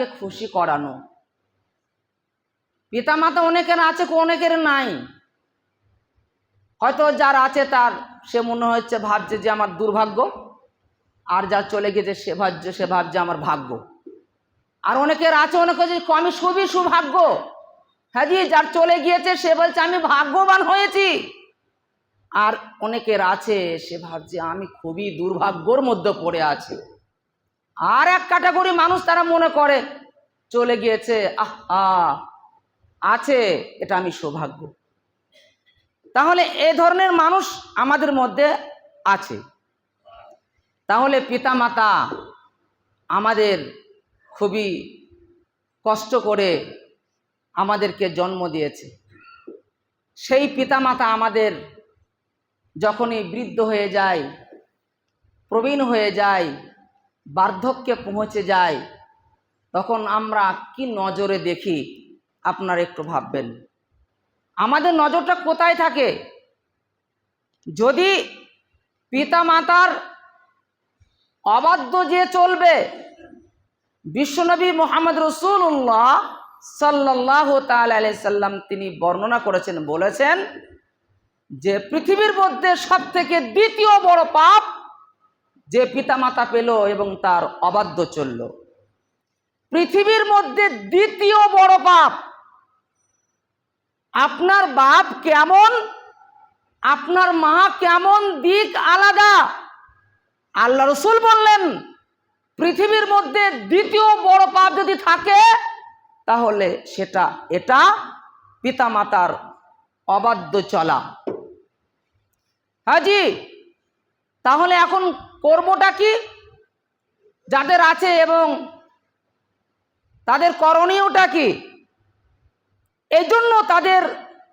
পিতামাতাকে খুশি করানো। পিতামাতা অনেকের আছে, অনেকের নাই। হয়তো যার আছে তার, সে মনে হচ্ছে, ভাবছে যে আমার দুর্ভাগ্য। আর যা চলে গেছে, সে ভাবছে সে ভাবছে আমার ভাগ্য। আর অনেকের আছে, অনেকে যে আমি খুবই সৌভাগ্য। হ্যাঁ জি, যার চলে গিয়েছে, সে বলছে, আমি ভাগ্যবান হয়েছি। আর অনেকের আছে, সে ভাবছে, আমি খুবই দুর্ভাগ্যর মধ্যে পড়ে আছি। আর এক ক্যাটাগরি মানুষ তারা মনে করে, চলে গিয়েছে আহ, আছে, এটা আমি সৌভাগ্য। তাহলে এ ধরনের মানুষ আমাদের মধ্যে আছে। তাহলে পিতামাতা আমাদের খুবই কষ্ট করে আমাদেরকে জন্ম দিয়েছে। সেই পিতামাতা আমাদের যখনই বৃদ্ধ হয়ে যায়, প্রবীণ হয়ে যায় বার্ধক্যে পৌঁছে যায়, তখন আমরা কি নজরে দেখি? আপনারা একটু ভাববেন। আমাদের নজরটা কোথায় থাকে? যদি পিতামাতার অবাধ্য যে চলবে, বিশ্বনবী মোহাম্মদ রসুল্লাহ সাল্লাহ সাল্লাম তিনি বর্ণনা করেছেন, বলেছেন যে পৃথিবীর মধ্যে সব থেকে দ্বিতীয় বড় পাপ যে পিতামাতা পেল এবং তার অবাধ্য চলল। পৃথিবীর মধ্যে দ্বিতীয় বড় পাপ। আপনার বাপ কেমন? আপনার মা কেমন দিক আলাদা? আল্লাহ রসুল বললেন, পৃথিবীর মধ্যে দ্বিতীয় বড় পাপ যদি থাকে, তাহলে সেটা, এটা পিতামাতার অবাধ্য চলা। হাজি, তাহলে এখন করবোটা কি? যাদের আছে এবং তাদের করণীয়টা কি? এই জন্য তাদের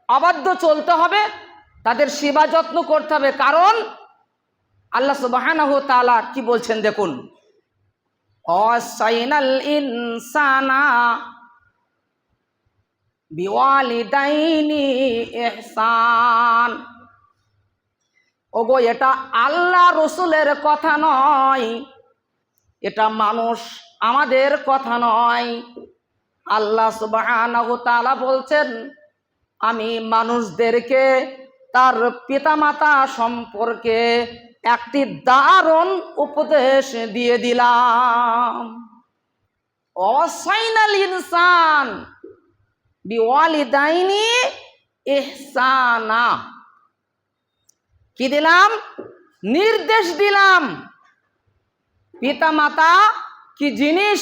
অবাধ্য চলতে হবে, তাদের সেবা যত্ন করতে হবে। কারণ আল্লাহ সুবাহানাহু তাআলা কি বলছেন দেখুন? অসাইনাল ইনসানা বিওয়ালিদাইনি ইহসান। ওগো, এটা আল্লাহ রসুলের কথা নয়। এটা মানুষ আমাদের কথা নয়। আল্লাহ তাআলা বলছেন, আমি মানুষদেরকে তার পিতামাতা সম্পর্কে একটি দারুণ উপদেশ দিয়ে দিলাম। অসাইনাল ইনসান বিওয়ালি বিওয়ালিদাইনি ইহসানা। কি দিলাম? নির্দেশ দিলাম। পিতা মাতা কি জিনিস?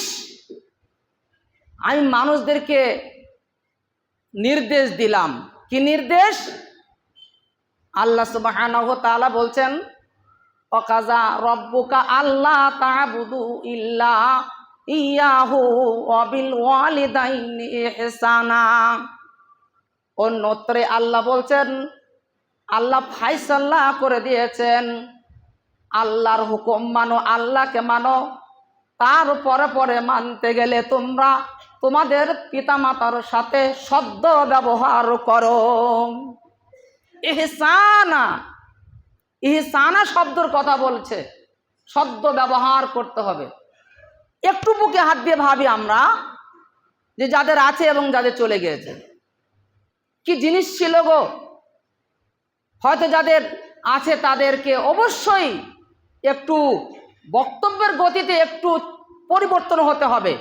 আমি মানুষদেরকে নির্দেশ দিলাম। কি নির্দেশ? আল্লাহ তাআলা বলছেন, অকাজা রব্বুকা আল্লাহ তা'বুদু ইল্লা ইয়াহু ওয়াবিল ওয়ালিদাইনি ইহসানা। অন্যত্রে আল্লাহ বলছেন আল্লাহ ফাইসাল্লাহ করে দিয়েছেন। আল্লাহর হুকুম মানো, আল্লাহকে মানো। তার পরে পরে মানতে গেলে তোমরা তোমাদের পিতামাতার সাথে শব্দ ব্যবহার করো। ইহসানা ইহসানা শব্দর কথা বলছে। শব্দ ব্যবহার করতে হবে। একটু বুকে হাত দিয়ে ভাবি আমরা যে যাদের আছে এবং যাদের চলে গিয়েছে। কি জিনিস ছিল গো? হয়তো যাদের আছে তাদেরকে অবশ্যই একটু বক্তব্যের গতিতে একটু পরিবর্তন হতে হবে।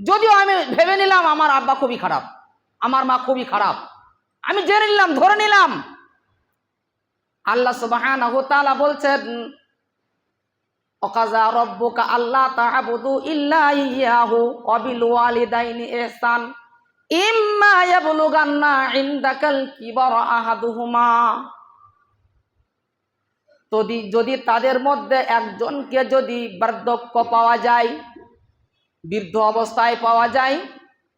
যদিও আমি ভেবে নিলাম আমার আব্বা খুবই খারাপ, আমার মা খুবই খারাপ। আমি জেনে নিলাম, ধরে নিলাম। আল্লাহ সুবহানাহু তাআলা বলছেন, অকাজা রব্বুকা আল্লাহ তা'বুদু ইল্লা ইয়াহু ওয়া বিল ওয়ালিদাইনি ইহসান। ইম্মা ইয়াবলুগান্না ইনদাকাল কিবারা আহাদুহুমা। যদি যদি তাদের মধ্যে একজনকে যদি বার্ধক্য পাওয়া যায়, বৃদ্ধ অবস্থায় পাওয়া যায়,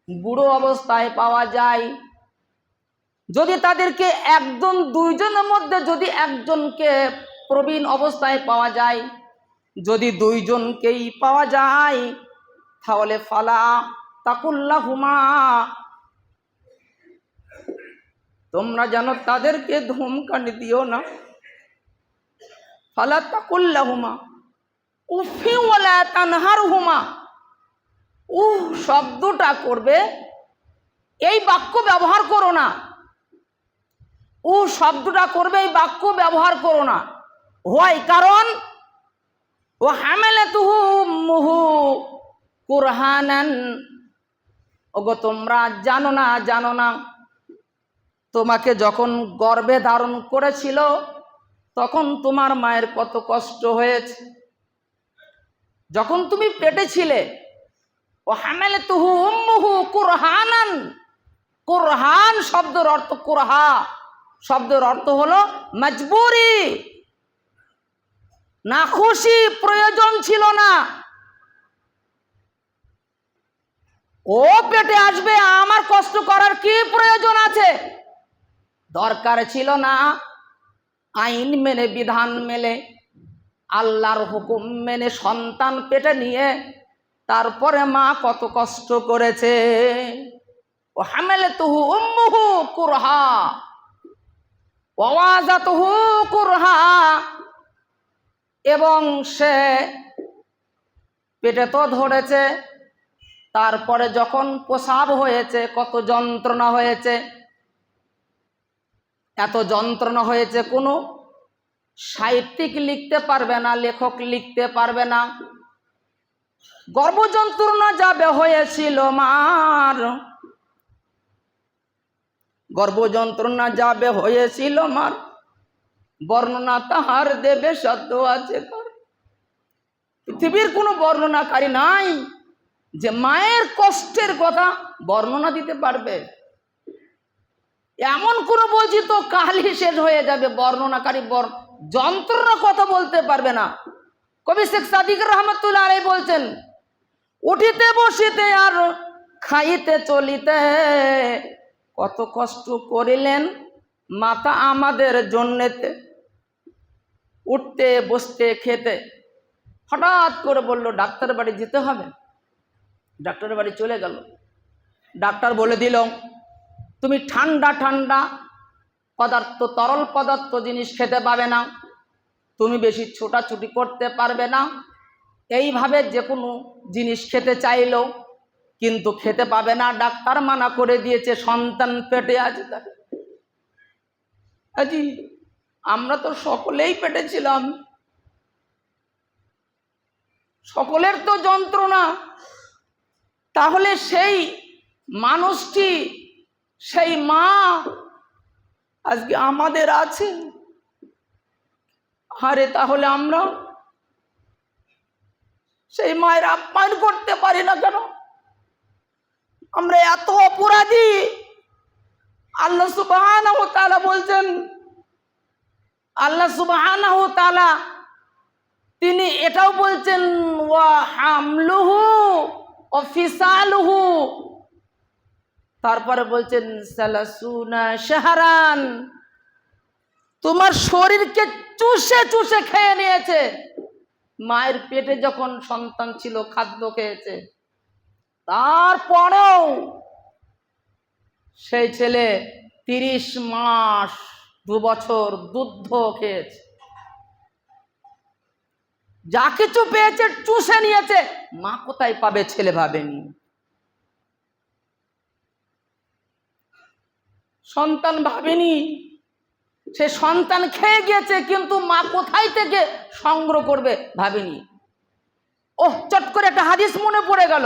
বুড়ো অবস্থায় পাওয়া যায়, যদি তাদেরকে একজন, দুইজনের মধ্যে যদি একজনকে প্রবীণ অবস্থায় পাওয়া যায়, যদি দুইজনকেই পাওয়া যায়, তাহলে ফালা তাকুল্লাহুমা। তোমরা যেন তাদেরকে ধূমকানি দিও না। ফালা তাকুল্লাহুমা। তানহারহুমা। উহ, শব্দটা করবে, এই বাক্য ব্যবহার করো না। উ শব্দটা করবে, এই বাক্য ব্যবহার করো না। হয় কারণ, ও হামেলে তুহু মুহু কুরহানান। ওগো, তোমরা জানো না জানো না। তোমাকে যখন গর্বে ধারণ করেছিল তখন তোমার মায়ের কত কষ্ট হয়েছে। যখন তুমি পেটে ছিলে, ও হামেলে তুহু উম্মুহু কুরহানান। কুরহান শব্দের অর্থ কুরহা। শব্দের অর্থ হলো মজবুরি। না খুশি প্রয়োজন ছিল না। ও পেটে আসবে, আমার কষ্ট করার কি প্রয়োজন আছে? দরকার ছিল না। আইন মেনে, বিধান মেনে, আল্লাহর হুকুম মেনে সন্তান পেটে নিয়ে তারপরে মা কত কষ্ট করেছে। ও হামেলে তুহু উম্মুহু কুরহা, ওয়াজাতুহু কুরহা, এবং সে পেটে তো ধরেছে, তারপরে যখন প্রসাব হয়েছে, কত যন্ত্রণা হয়েছে এত যন্ত্রণা হয়েছে কোনো। সাহিত্যিক লিখতে পারবে না, লেখক লিখতে পারবে না। গর্ভযন্ত্রণা যাবে হয়েছিল মার। গর্ভযন্ত্রণা যাবে হয়েছিল মার। বর্ণনা তাহার দেবে, সত্য আছে। পৃথিবীর কোনো বর্ণনাকারী নাই যে মায়ের কষ্টের কথা বর্ণনা দিতে পারবে। এমন কোনো বলছি তো কালই শেষ হয়ে যাবে, বর্ণনাকারী বর যন্ত্রণা কথা বলতে পারবে না। কবি শেখ সাদিক রহমতুল্লাহ আলাই বলছেন, উঠিতে বসিতে আর খাইতে চলিতে কত কষ্ট করিলেন মাতা আমাদের জন্যেতে। উঠতে, বসতে, খেতে। হঠাৎ করে বলল ডাক্তার বাড়ি যেতে হবে? ডাক্তারের বাড়ি চলে গেল। ডাক্তার বলে দিল তুমি ঠান্ডা ঠান্ডা পদার্থ, তরল পদার্থ জিনিস খেতে পাবে না। তুমি বেশি ছোটাছুটি করতে পারবে না। এইভাবে যে কোনো জিনিস খেতে চাইলেও কিন্তু খেতে পাবে না। ডাক্তার মানা করে দিয়েছে, সন্তান পেটে আছে আজি, আমরা তো সকলেই পেটে ছিলাম। সকলের তো যন্ত্রণা। তাহলে সেই মানুষটি সেই মা আজকে আমাদের আছে। আরে তাহলে আমরা সেই মায়ের আপ্যায়ন করতে পারি না কেন? আমরা এত অপরাধী। আল্লাহ সুবাহান বলছেন, আল্লাহ সুবাহান তিনি এটাও বলছেন, ওয়া হামলুহু ও ফিসালুহু তারপরে বলছেন, সালাসুনা শাহরান, তোমার শরীরকে চুষে চুষে খেয়ে নিয়েছে। মায়ের পেটে যখন সন্তান ছিল, খাদ্য খেয়েছে, তারপরেও সেই ছেলে তিরিশ মাস, দু বছর দুধ খেয়েছে। যা কিছু পেয়েছে, চুষে নিয়েছে। মা কোথায় পাবে ছেলে ভাবেনি সন্তান ভাবেনি। সে সন্তান খেয়ে গিয়েছে, কিন্তু মা কোথায় থেকে সংগ্রহ করবে ভাবেনি। ওহ, চট করে একটা হাদিস মনে পড়ে গেল।